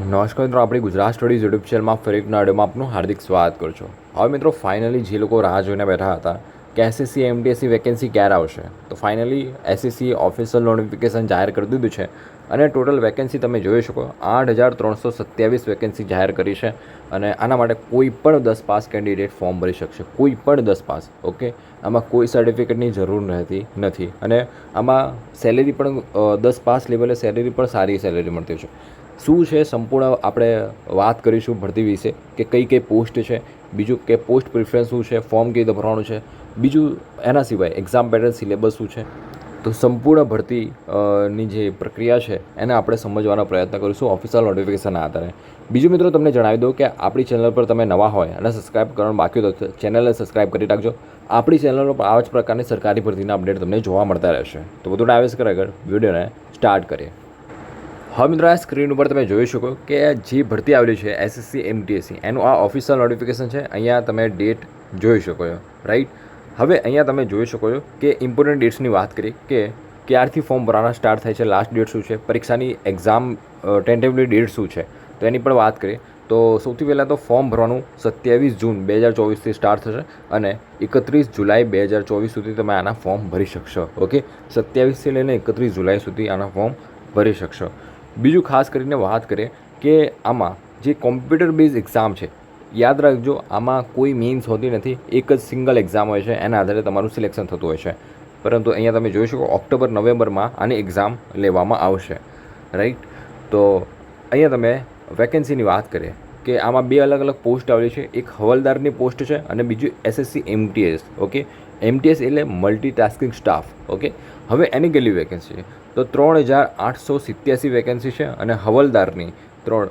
નમસ્કાર મિત્રો, આપણી ગુજરાત સ્ટડીઝ યુટ્યુબ ચેનલમાં ફરી નાડમાં આપનું હાર્દિક સ્વાગત કરું છું. હવે મિત્રો ફાઇનલી જે લોકો રાહ જોઈને બેઠા હતા કે એસએસસી એમટીએસસી વેકેન્સી ક્યારે આવશે, તો ફાઇનલી એસએસસી ઓફિશિયલ નોટિફિકેશન જાહેર કરી દીધું છે અને ટોટલ વેકેન્સી તમે જોઈ શકો, આઠ હજાર ત્રણસો સત્યાવીસ વેકેન્સી જાહેર કરી છે અને આના માટે કોઈ પણ દસ પાસ કેન્ડિડેટ ફોર્મ ભરી શકશે, કોઈ પણ દસ પાસ ઓકે આમાં કોઈ સર્ટિફિકેટની જરૂર રહેતી નથી અને આમાં સેલેરી પણ દસ પાસ લેવલે સેલેરી પણ સારી સેલેરી મળતી છે. શું છે સંપૂર્ણ આપણે વાત કરીશું ભરતી વિશે, કે કઈ કઈ પોસ્ટ છે, બીજું કે પોસ્ટ પ્રિફરન્સ શું છે ફોર્મ કેવી રીતે ભરવાનું છે, બીજું એના સિવાય એક્ઝામ પેટર્ન સિલેબસ શું છે. તો સંપૂર્ણ ભરતી ની જે પ્રક્રિયા છે, એને આપણે સમજવાનો પ્રયત્ન કરીશું ઓફિશિયલ નોટિફિકેશનના આધારે. બીજું મિત્રો તમને જણાવી દઉં કે આપણી ચેનલ પર તમે નવા હોય અને સબસ્ક્રાઇબ કરવાનું બાકી તો ચેનલને સબસ્ક્રાઇબ કરી રાખજો. આપણી ચેનલ પર આવા જ પ્રકારની સરકારી ભરતીના અપડેટ તમને જોવા મળતા રહેશે. તો બધું ડાયવેસ કરે આગળ વિડીયોને સ્ટાર્ટ કરીએ. હવે મિત્રો આ સ્ક્રીન ઉપર તમે જોઈ શકો કે જે ભરતી આવેલી છે એસએસસી એમટીએસસી એનું આ ઓફિશિયલ નોટિફિકેશન છે. અહીંયા તમે ડેટ જોઈ શકો છો રાઈટ હવે અહીંયા તમે જોઈ શકો છો કે ઇમ્પોર્ટન્ટ ડેટ્સની વાત કરી કે ક્યારથી ફોર્મ ભરવાના સ્ટાર્ટ થાય છે લાસ્ટ ડેટ શું છે, પરીક્ષાની એક્ઝામ ટેન્ટેબલી ડેટ શું છે, તો એની પણ વાત કરીએ. તો સૌથી પહેલાં તો ફોર્મ ભરવાનું સત્યાવીસ જૂન બે હજાર ચોવીસથી સ્ટાર્ટ થશે અને એકત્રીસ જુલાઈ બે હજાર ચોવીસ સુધી તમે આના ફોર્મ ભરી શકશો ઓકે સત્યાવીસથી લઈને એકત્રીસ જુલાઈ સુધી આના ફોર્મ ભરી શકશો. બીજું ખાસ કરીને વાત કરીએ કે આમાં જે કોમ્પ્યુટર બેઝ એક્ઝામ છે, યાદ રાખજો, આમાં કોઈ મીન્સ હોતી નથી. એક જ સિંગલ એક્ઝામ હોય છે, એના આધારે તમારું સિલેક્શન થતું હોય છે. પરંતુ અહીંયા તમે જોઈ શકો, ઓક્ટોબર, નવેમ્બરમાં આની એક્ઝામ લેવામાં આવશે. રાઈટ તો અહીંયા તમે વેકેન્સીની વાત કરીએ કે આમાં બે અલગ અલગ પોસ્ટ આવેલી છે. એક હવાલદારની પોસ્ટ છે અને બીજું એસએસસી એમટીએસ ઓકે એમટીએસ એટલે મલ્ટીટાસ્કિંગ સ્ટાફ ઓકે હવે એની કેટલી વેકેન્સી છે? તો ત્રણ હજાર આઠસો સિત્યાસી વેકેન્સી છે અને હવલદારની ત્રણ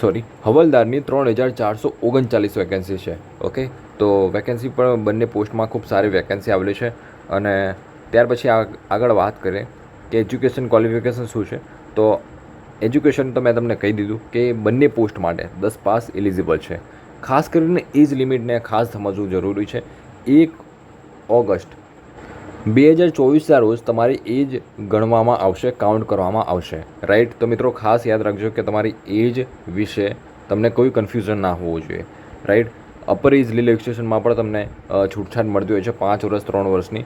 સોરી હવલદારની ત્રણ હજાર ચારસો ઓગણચાલીસ વેકેન્સી છે ઓકે તો વેકેન્સી પણ બંને પોસ્ટમાં ખૂબ સારી વેકેન્સી આવેલી છે અને ત્યાર પછી આગળ વાત કરીએ કે એજ્યુકેશન ક્વોલિફિકેશન શું છે? તો એજ્યુકેશન તો મેં તમને કહી દીધું કે બંને પોસ્ટ માટે દસ પાસ એલિજિબલ છે. ખાસ કરીને એજ લિમિટને ખાસ સમજવું જરૂરી છે. એક ઓગસ્ટ બે હજાર ચોવીસના રોજ તમારી એજ ગણવામાં આવશે કાઉન્ટ કરવામાં આવશે. રાઈટ તો મિત્રો ખાસ યાદ રાખજો કે તમારી એજ વિશે તમને કોઈ કન્ફ્યુઝન ના હોવું જોઈએ. રાઈટ અપર એજ રિલેક્સેશનમાં પણ તમને છૂટછાટ મળતી હોય છે. પાંચ વર્ષ, ત્રણ વર્ષની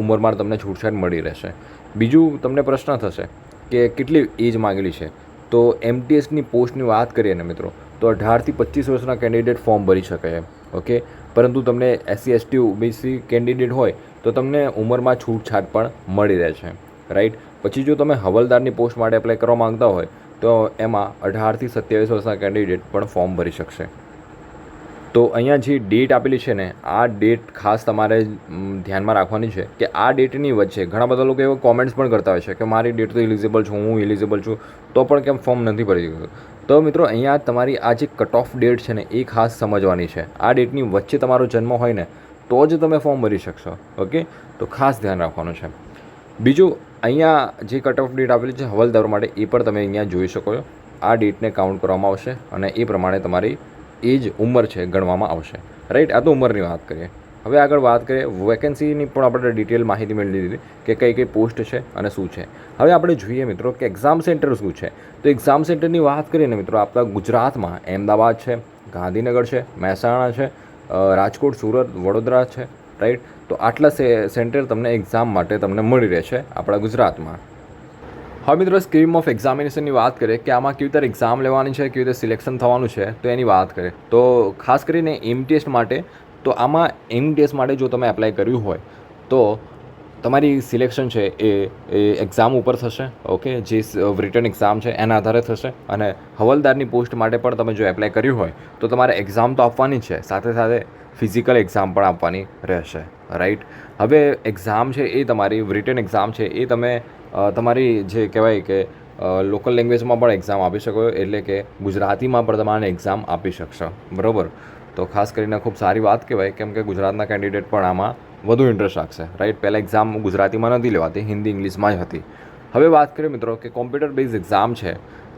ઉંમરમાં તમને છૂટછાટ મળી રહેશે. બીજું તમને પ્રશ્ન થશે કે કેટલી એજ માંગેલી છે? તો એમટીએસની પોસ્ટની વાત કરીએ ને મિત્રો, તો અઢારથી પચીસ વર્ષના કેન્ડિડેટ ફોર્મ ભરી શકે છે ઓકે? પરંતુ તમને એસસી એસટી ઓબીસી કેન્ડિડેટ હોય તો તમને ઉંમરમાં છૂટછાટ પણ મળી રહે છે રાઈટ પછી જો તમે હવલદારની પોસ્ટ માટે એપ્લાય કરવા માંગતા હોય, તો એમાં અઢારથી સત્યાવીસ વર્ષના કેન્ડિડેટ પણ ફોર્મ ભરી શકશે. તો અહીંયા જે ડેટ આપેલી છે ને, આ ડેટ ખાસ તમારે ધ્યાનમાં રાખવાની છે કે આ ડેટની વચ્ચે ઘણા બધા લોકો એવા કોમેન્ટ્સ પણ કરતા હોય છે કે મારી ડેટ તો ઇલિજિબલ છું, હું ઇલિજિબલ છું, તો પણ કેમ ફોર્મ નથી ભરી શકતો? તો મિત્રો અહીંયા તમારી આ જે કટ ઓફ ડેટ છે ને, એ ખાસ સમજવાની છે. આ ડેટની વચ્ચે તમારો જન્મ હોય ને તો જ તમે ફોર્મ ભરી શકશો ઓકે તો ખાસ ધ્યાન રાખવાનું છે. બીજું, અહીંયા જે કટ ઓફ ડેટ આપેલી છે હવલદાર માટે, એ પણ તમે અહીંયા જોઈ શકો છો. આ ડેટને કાઉન્ટ કરવામાં આવશે અને એ પ્રમાણે તમારી એ જ ઉંમર છે ગણવામાં આવશે. રાઈટ આ તો ઉંમરની વાત કરીએ. હવે આગળ વાત કરીએ વેકેન્સીની પણ આપણે ડિટેલ માહિતી મેળવી દીધી કે કઈ કઈ પોસ્ટ છે અને શું છે. હવે આપણે જોઈએ મિત્રો કે એક્ઝામ સેન્ટર શું છે. તો એક્ઝામ સેન્ટરની વાત કરીએ ને મિત્રો, આપણા ગુજરાતમાં અમદાવાદ છે, ગાંધીનગર છે, મહેસાણા છે રાજકોટ, સુરત, વડોદરા છે રાઈટ તો આટલા સે, સેન્ટર તમને એક્ઝામ માટે તમને મળી રહેશે આપણા ગુજરાતમાં. હવે મિત્રો સ્કીમ ઓફ એક્ઝામિનેશનની વાત કરીએ કે આમાં કેવી રીતે એક્ઝામ લેવાની છે, કેવી રીતે સિલેક્શન થવાનું છે, તો એની વાત કરીએ. તો ખાસ કરીને એમ ટેસ્ટ માટે, તો આમાં એમ ટેસ્ટ માટે જો તમે એપ્લાય કર્યું હોય, તો તમારી સિલેક્શન છે એ એ એક્ઝામ ઉપર થશે ઓકે જે રિટર્ન એક્ઝામ છે, એના આધારે થશે. અને હવલદારની પોસ્ટ માટે પણ તમે જો એપ્લાય કર્યું હોય, તો તમારે એક્ઝામ તો આપવાની છે. સાથે સાથે ફિઝિકલ એક્ઝામ પણ આપવાની રહેશે રાઈટ હવે એક્ઝામ છે એ તમારી રિટર્ન એક્ઝામ છે એ તમે તમારી જે કહેવાય કે લોકલ લેંગ્વેજમાં પણ એક્ઝામ આપી શકો એટલે કે ગુજરાતીમાં પણ તમારે એક્ઝામ આપી શકશો. બરાબર? તો ખાસ કરીને ખૂબ સારી વાત કહેવાય. કેમ કે ગુજરાતના કેન્ડિડેટ પણ આમાં વધુ ઇન્ટરેસ્ટ રાખશે રાઈટ પહેલાં એક્ઝામ ગુજરાતીમાં નથી લેવાતી, હિન્દી, ઇંગ્લિશમાં જ હતી. હવે વાત કરીએ મિત્રો કે કોમ્પ્યુટર બેઝ એક્ઝામ છે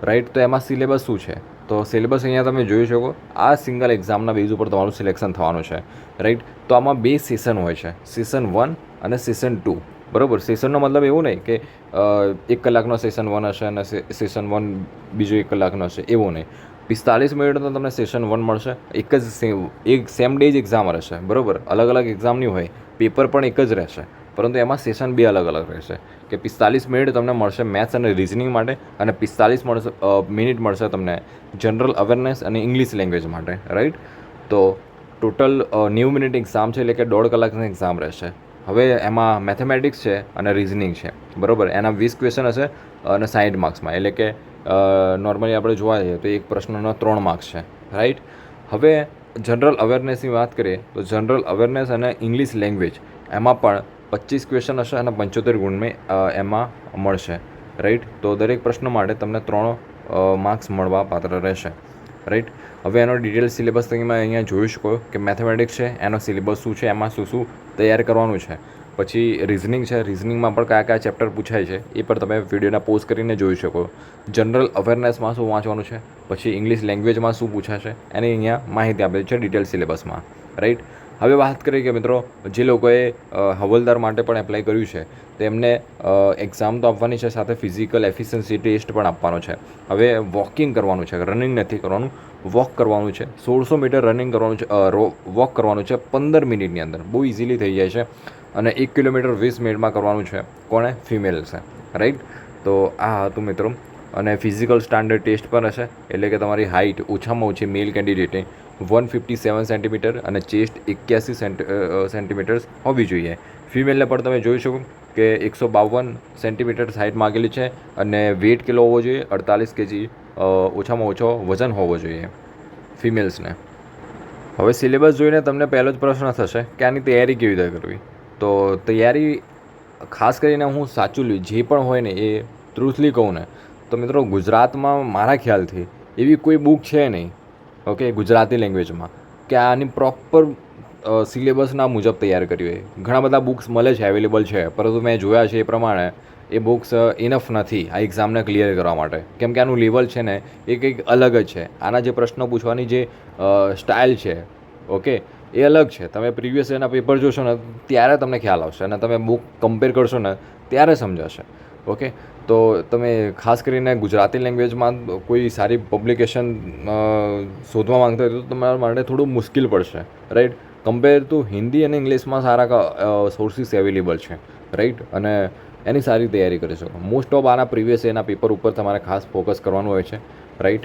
રાઈટ તો એમાં સિલેબસ શું છે? તો સિલેબસ અહીંયા તમે જોઈ શકો, આ સિંગલ એક્ઝામના બેઝ ઉપર તમારું સિલેક્શન થવાનું છે રાઈટ તો આમાં બે સેશન હોય છે સેશન વન અને સેશન ટુ બરાબર? સેશનનો મતલબ એવું નહીં કે એક કલાકનો સેશન વન હશે અને સેશન વન બીજો એક કલાકનો હશે, એવું નહીં. પિસ્તાલીસ મિનિટનું તમને સેશન વન મળશે. એક જ સેમ એક સેમ ડે જ એક્ઝામ રહેશે. બરાબર? અલગ અલગ એક્ઝામ નહીં હોય. પેપર પણ એક જ રહેશે. પરંતુ એમાં સેશન બે અલગ અલગ રહેશે. કે પિસ્તાલીસ મિનિટ તમને મળશે મેથ્સ અને રિઝનિંગ માટે અને પિસ્તાલીસ મળશે મિનિટ મળશે તમને જનરલ અવેરનેસ અને ઇંગ્લિશ લેંગ્વેજ માટે. રાઈટ તો ટોટલ નેવું મિનિટ એક્ઝામ છે એટલે કે દોઢ કલાકની એક્ઝામ રહેશે. હવે એમાં મેથેમેટિક્સ છે અને રિઝનિંગ છે. બરાબર? એના વીસ ક્વેશ્ચન હશે અને સાઠ માર્ક્સમાં એટલે કે નોર્મલી આપણે જોવા જઈએ તો એક પ્રશ્નનો ત્રણ માર્ક્સ છે રાઈટ હવે જનરલ અવેરનેસની વાત કરીએ તો જનરલ અવેરનેસ અને ઇંગ્લિશ લેંગ્વેજ એમાં પણ પચીસ ક્વેશ્ચન હશે અને પંચોતેર ગુણ મેં એમાં મળશે રાઈટ તો દરેક પ્રશ્ન માટે તમને ત્રણ માર્ક્સ મળવા પાત્ર રહેશે રાઈટ હવે એનો ડિટેલ સિલેબસ તમે અહીંયા જોઈ શકો કે મેથેમેટિક્સ છે, એનો સિલેબસ શું છે, એમાં શું શું તૈયાર કરવાનું છે. પછી રિઝનિંગ છે રિઝનિંગમાં પણ કયા કયા ચેપ્ટર પૂછાય છે, એ પણ તમે વિડીયોના પોઝ કરીને જોઈ શકો. જનરલ અવેરનેસમાં શું વાંચવાનું છે, પછી ઇંગ્લિશ લેંગ્વેજમાં શું પૂછાશે એની અહીંયા માહિતી આપેલી છે ડિટેલ સિલેબસમાં રાઈટ હવે વાત કરીએ કે મિત્રો, જે લોકોએ હવલદાર માટે પણ એપ્લાય કર્યું છે, તેમને એક્ઝામ તો આપવાની છે, સાથે ફિઝિકલ એફિશિયન્સી ટેસ્ટ પણ આપવાનો છે. હવે વોકિંગ કરવાનું છે રનિંગ નથી કરવાનું વોક કરવાનું છે. સોળસો મીટર રનિંગ કરવાનું છે વોક કરવાનું છે પંદર મિનિટની અંદર. બહુ ઇઝીલી થઈ જાય છે. અને એક કિલોમીટર વીસ મિનિટમાં કરવાનું છે. કોણે? છે. રાઈટ તો આ હતું મિત્રો. અને ફિઝિકલ સ્ટાન્ડર્ડ ટેસ્ટ પણ હશે. એટલે કે તમારી હાઇટ ઓછામાં ઓછી મેલ કેન્ડિડેટે વન ફિફ્ટી સેવન સેન્ટીમીટર અને ચેસ્ટ એક્યાસી સેન્ટીમીટર્સ હોવી જોઈએ. ફિમેલને પણ તમે જોઈ શકો કે એકસો બાવન સેન્ટીમીટર્સ હાઇટ માગેલી છે અને વેટ કેટલો હોવો જોઈએ? અડતાલીસ કેજી ઓછામાં ઓછો વજન હોવો જોઈએ. ફિમેલ્સને હવે સિલેબસ જોઈને તમને પહેલો જ પ્રશ્ન થશે કે આની તૈયારી કેવી રીતે કરવી? તો તૈયારી ખાસ કરીને હું સાચું લઉં જે પણ હોય ને એ ટ્રુથલી કહું ને, તો મિત્રો ગુજરાતમાં મારા ખ્યાલથી એવી કોઈ બુક છે નહીં ઓકે ગુજરાતી લેંગ્વેજમાં કે આની પ્રોપર સિલેબસના મુજબ તૈયાર કરી હોય. ઘણા બધા બુક્સ મળે છે અવેલેબલ છે, પરંતુ મેં જોયા છે એ પ્રમાણે એ બુક્સ ઇનફ નથી આ એક્ઝામને ક્લિયર કરવા માટે. કેમ કે આનું લેવલ છે ને એ કંઈક અલગ જ છે. આના જે પ્રશ્નો પૂછવાની જે સ્ટાઇલ છે ઓકે એ અલગ છે. તમે પ્રિવિયસ એના પેપર જોશો ને, ત્યારે તમને ખ્યાલ આવશે અને તમે બુક કમ્પેર કરશો ને, ત્યારે સમજાશે. ઓકે તો તમે ખાસ કરીને ગુજરાતી લેંગ્વેજમાં કોઈ સારી પબ્લિકેશન શોધવા માંગતા હોય તો તમારા માટે થોડું મુશ્કેલ પડશે. રાઈટ કમ્પેર ટુ હિન્દી અને ઇંગ્લિશમાં સારા સોર્સિસ અવેલેબલ છે. રાઈટ અને એની સારી તૈયારી કરી શકો. મોસ્ટ ઓફ આના પ્રિવિયસ એના પેપર ઉપર તમારે ખાસ ફોકસ કરવાનું હોય છે. રાઈટ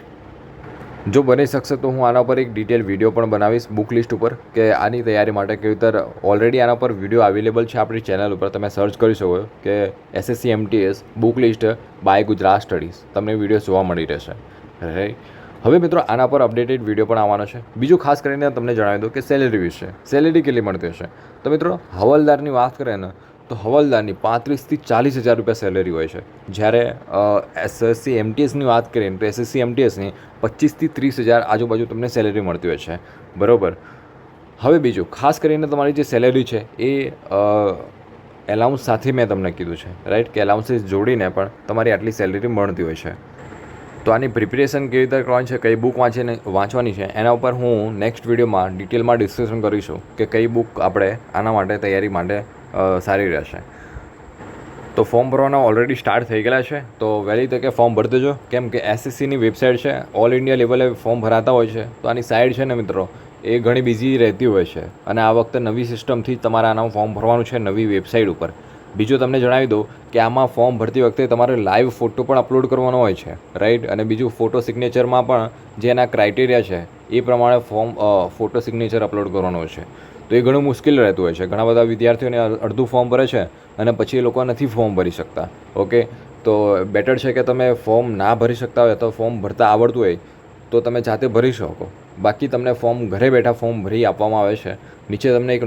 જો બની શકશે તો હું આના પર એક ડિટેલ વીડિયો પણ બનાવીશ બુક લિસ્ટ ઉપર કે આની તૈયારી માટે કેવી રીતે ઓલરેડી આના પર વીડિયો અવેલેબલ છે આપણી ચેનલ ઉપર. તમે સર્ચ કરી શકો કે SSC MTS book list by Gujarat studies તમને વીડિયો જોવા મળી રહેશે. રાઈટ હવે મિત્રો આના પર અપડેટેડ વીડિયો પણ આવવાનો છે. બીજું ખાસ કરીને તમને જણાવી દઉં કે સેલેરી વિશે. સેલેરી કેટલી મળતી હશે? તો મિત્રો હવાલદારની વાત કરીએ ને તો હવાલદારની પાંત્રીસથી ચાલીસ હજાર રૂપિયા સેલેરી હોય છે. જ્યારે એસએસસી એમટીએસની વાત કરીએ તો એસએસસી એમટીએસની પચીસથી ત્રીસ હજાર આજુબાજુ તમને સેલેરી મળતી હોય છે. બરાબર? હવે બીજું, ખાસ કરીને તમારી જે સેલેરી છે એ એલાઉન્સ સાથે મેં તમને કીધું છે રાઈટ કે એલાઉન્સીસ જોડીને પણ તમારી આટલી સેલેરી મળતી હોય છે. તો આની પ્રિપેરેશન કેવી રીતે કરવાની છે, કઈ બુક વાંચીને, વાંચવાની છે, એના ઉપર હું નેક્સ્ટ વિડીયોમાં ડિટેલમાં ડિસ્કશન કરીશું કે કઈ બુક આપણે આના માટે તૈયારી માટે સારી રહેશે. તો ફોર્મ ભરવાના ઓલરેડી સ્ટાર્ટ થઈ ગયેલા છે. તો વહેલી તકે ફોર્મ ભરી દેજો. કેમ કે એસએસસીની વેબસાઇટ છે ઓલ ઇન્ડિયા લેવલે ફોર્મ ભરાતા હોય છે. તો આની સાઇડ છે ને મિત્રો, એ ઘણી બિઝી રહેતી હોય છે. અને આ વખતે નવી સિસ્ટમથી તમારે આનું ફોર્મ ભરવાનું છે નવી વેબસાઇટ ઉપર. બીજું તમને જણાવી દઉં કે આમાં ફોર્મ ભરતી વખતે તમારે લાઈવ ફોટો પણ અપલોડ કરવાનો હોય છે. રાઈટ અને બીજું ફોટો સિગ્નેચરમાં પણ જે એના ક્રાઇટેરિયા છે, એ પ્રમાણે ફોર્મ ફોટો સિગ્નેચર અપલોડ કરવાનો છે. તો એ ઘણું મુશ્કેલ રહેતું હોય છે. ઘણા બધા વિદ્યાર્થીઓને અડધું ફોર્મ ભરે છે અને પછી એ લોકો નથી ફોર્મ ભરી શકતા. ઓકે તો બેટર છે કે તમે ફોર્મ ના ભરી શકતા હોય તો ફોર્મ ભરતા આવડતું હોય, તો તમે જાતે ભરી શકો. બાકી તમને ફોર્મ ઘરે બેઠા ફોર્મ ભરી આપવામાં આવે છે. નીચે તમને એક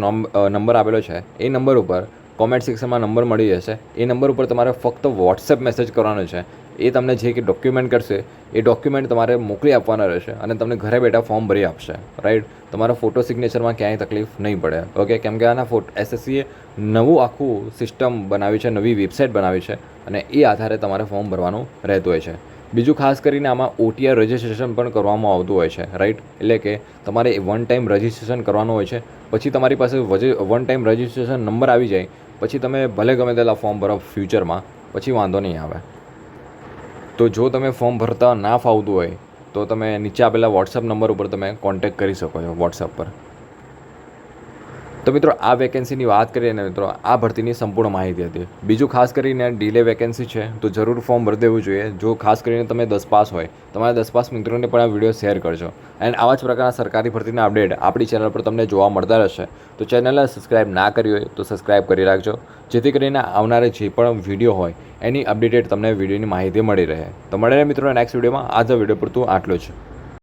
નંબર આપેલો છે. એ નંબર ઉપર કોમેન્ટ સેક્શનમાં નંબર મળી જશે. એ નંબર ઉપર તમારે ફક્ત વોટ્સએપ મેસેજ કરવાનો છે. એ તમને જે કે ડોક્યુમેન્ટ કરશે, એ ડોક્યુમેન્ટ તમારે મોકલી આપવાના રહેશે અને તમને ઘરે બેઠા ફોર્મ ભરી આપશે રાઈટ તમારા ફોટો સિગ્નેચરમાં ક્યાંય તકલીફ નહીં પડે. ઓકે કેમ કે આના ફોટ એસએસસીએ નવું આખું સિસ્ટમ બનાવી છે, નવી વેબસાઇટ બનાવી છે અને એ આધારે તમારે ફોર્મ ભરવાનું રહેતું હોય છે. બીજું ખાસ કરીને આમાં ઓટીઆર રજિસ્ટ્રેશન પણ કરવામાં આવતું હોય છે રાઈટ એટલે કે તમારે વન ટાઈમ રજિસ્ટ્રેશન કરવાનું હોય છે, પછી તમારી પાસે વન ટાઈમ રજિસ્ટ્રેશન નંબર આવી જાય, પછી તમે ભલે ગમે તેલા ફોર્મ ભરો ફ્યુચરમાં પછી વાંધો નહીં આવે. તો જો તમે ફોર્મ ભરતા ના ફાવતું હોય, તો તમે નીચે આપેલા વોટ્સઅપ નંબર ઉપર તમે કોન્ટેક્ટ કરી શકો છો વોટ્સઅપ પર. તો મિત્રો, આ વેકેન્સીની વાત કરીએ ને મિત્રો, આ ભરતીની સંપૂર્ણ માહિતી હતી. બીજું ખાસ કરીને ડીલે વેકેન્સી છે, તો જરૂર ફોર્મ ભરી દેવું જોઈએ. જો ખાસ કરીને તમે દસ પાસ હોય, તમારા દસ પાસ મિત્રોને પણ આ વીડિયો શેર કરજો. એન્ડ આવા જ પ્રકારના સરકારી ભરતીના અપડેટ આપણી ચેનલ પર તમને જોવા મળતા રહેશે. તો ચેનલને સબસ્ક્રાઈબ ના કરી હોય, તો સબસ્ક્રાઈબ કરી રાખજો. જેથી કરીને આવનારે જે પણ વીડિયો હોય, એની અપડેટેડ તમને વિડીયોની માહિતી મળી રહે. તો મળે મિત્રો નેક્સ્ટ વિડીયોમાં આ જ વીડિયો પૂરતું આટલું જ.